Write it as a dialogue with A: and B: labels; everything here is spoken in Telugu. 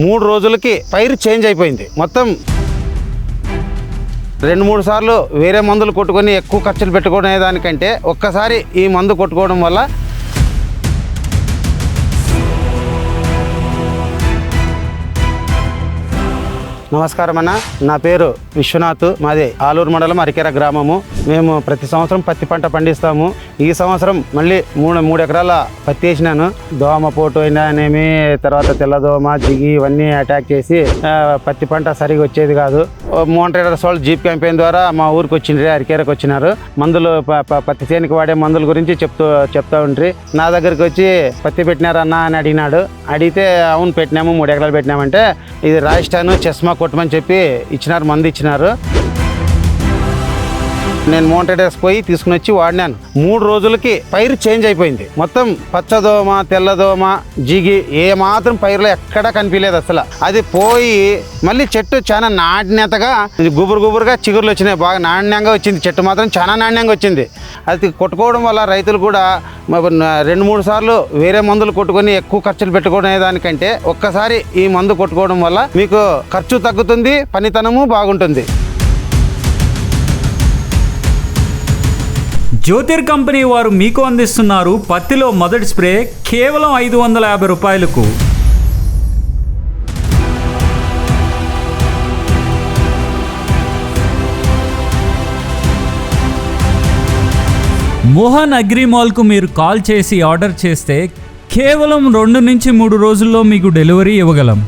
A: మూడు రోజులకి పైరు చేంజ్ అయిపోయింది. మొత్తం రెండు మూడు సార్లు వేరే మందులు కొట్టుకొని ఎక్కువ ఖర్చులు పెట్టుకునే దానికంటే ఒక్కసారి ఈ మందు కొట్టుకోవడం వల్ల నమస్కారం అన్న. నా పేరు విశ్వనాథ్ మాది ఆలూరు మండలం అరికెర గ్రామము. మేము ప్రతి సంవత్సరం పత్తి పంట పండిస్తాము. ఈ సంవత్సరం మళ్ళీ మూడు మూడు ఎకరాల పత్తి వేసినాను. దోమ పోటు అయినానేమి తర్వాత తెల్లదోమ జిగి ఇవన్నీ అటాక్ చేసి పత్తి పంట సరిగా వచ్చేది కాదు. మోంట్రేడర్స్ వాళ్ళు జీప్ క్యాంపెయిన్ ద్వారా మా ఊరికి వచ్చిండ్రి అరికేరకు వచ్చినారు. మందులు ప- ప- పత్తి చేనికి వాడే మందుల గురించి చెప్తూ చెప్తా ఉండ్రి. నా దగ్గరికి వచ్చి పత్తి పెట్టినారన్నా అని అడిగినాడు. అడిగితే అవును పెట్టినాము మూడు ఎకరాలు పెట్టినామంటే ఇది రాజస్థాన్ చెస్మా కొట్టమని చెప్పి ఇచ్చినారు మంది ఇచ్చినారు. నేను మోంటెడేస్ పోయి తీసుకుని వచ్చి వాడినాను. మూడు రోజులకి పైరు చేంజ్ అయిపోయింది. మొత్తం పచ్చదోమ తెల్లదోమ జిగి ఏ మాత్రం పైరులో ఎక్కడా కనిపించలేదు అసలు. అది పోయి మళ్ళీ చెట్టు చాలా నాణ్యతగా గుబురు గుబురుగా చిగురులు వచ్చినాయి. బాగా నాణ్యంగా వచ్చింది. చెట్టు మాత్రం చాలా నాణ్యంగా వచ్చింది. అది కొట్టుకోవడం వల్ల రైతులు కూడా రెండు మూడు సార్లు వేరే మందులు కొట్టుకొని ఎక్కువ ఖర్చులు పెట్టుకునే దానికంటే ఒక్కసారి ఈ మందు కొట్టుకోవడం వల్ల మీకు ఖర్చు తగ్గుతుంది పనితనము బాగుంటుంది.
B: జ్యోతిర్ కంపెనీ వారు మీకు అందిస్తున్నారు పత్తిలో మొదటి స్ప్రే కేవలం ఐదు వందల యాభై రూపాయలకు. మోహన్ అగ్రిమాల్కు మీరు కాల్ చేసి ఆర్డర్ చేస్తే కేవలం రెండు నుంచి మూడు రోజుల్లో మీకు డెలివరీ ఇవ్వగలం.